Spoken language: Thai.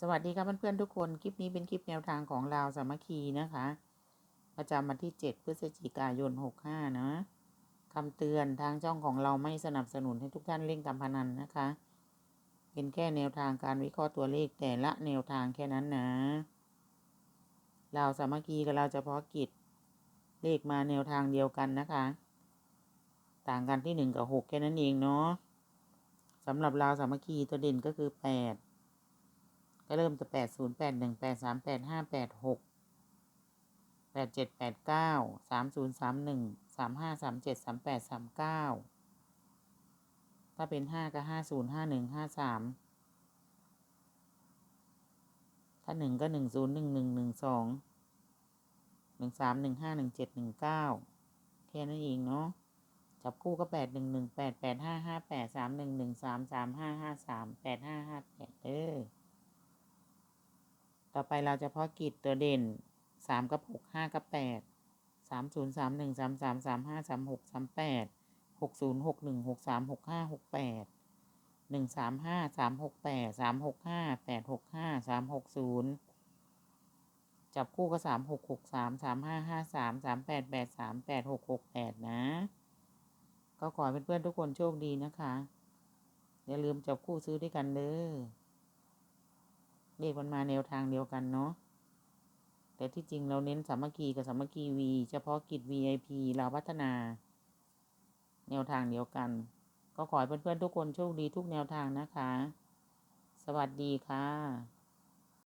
สวัสดีครับเพื่อนๆทุกคน คลิปนี้เป็นคลิปแนวทางของลาวสามัคคีนะคะ ประจำวันที่ 7 พฤศจิกายน 65 นะคำเตือนทางช่องของเราไม่สนับสนุนให้ทุกท่านเล่นการพนันนะคะ เป็นแค่แนวทางการวิเคราะห์ตัวเลขแต่ละแนวทางแค่นั้นนะลาวสามัคคีกับเราวเฉพาะกิจเลขมาแนวทางเดียวกันนะคะ ต่างกันที่หนึ่งกับหกแค่นั้นเองเนาะสำหรับลาวสามัคคีตัวเด่นก็คือแปด ก็เริ่มจะแปดศูนย์แปดหนึ่งแปดสามแปดห้าแปดหกแปดเจ็ดแปดเก้าสามศูนย์สามหนึ่งสามห้าสามเจ็ดสามแปดสามเก้าถ้าเป็นห้าก็ห้าศูนย์ห้าหนึ่งห้าสามถ้าหนึ่งก็หนึ่งศูนย์หนึ่งหนึ่งหนึ่งสองหนึ่งสามหนึ่งห้าหนึ่งเจ็ดหนึ่งเก้าแค่นั้นเองเนาะจับคู่ก็แปดหนึ่งหนึ่งแปดแปดห้าห้าแปดสามหนึ่งหนึ่งสามสามห้าห้าสามแปดห้าห้า ต่อไปเราจะเพาะกิจตัวเด่นสามกับหกห้ากับแปดสามศูนย์สามหนึ่งสามสามสามห้าสามหกสามแปดหกศูนย์หกหนึ่งหกสามหกห้าหกแปดหนึ่งสามห้าสามหกแปดสามหกห้าแปดหกห้าสามหกศูนย์จับคู่ก็สามหกหกสามสามห้าห้าสามสามแปดแปดสามแปดหกหกแปดนะ ก็ขอให้เพื่อนๆทุกคนโชคดีนะคะ อย่าลืมจับคู่ซื้อด้วยกันเด้อ เลขมันมาแนวทางเดียวกันเนาะแต่ที่จริงเราเน้นสามัคคีกับสามัคคีวีเฉพาะกิจ VIP เราพัฒนา แนวทางเดียวกัน ก็ขอให้เพื่อนๆทุกคนโชคดีทุกแนวทางนะคะ สวัสดีค่ะ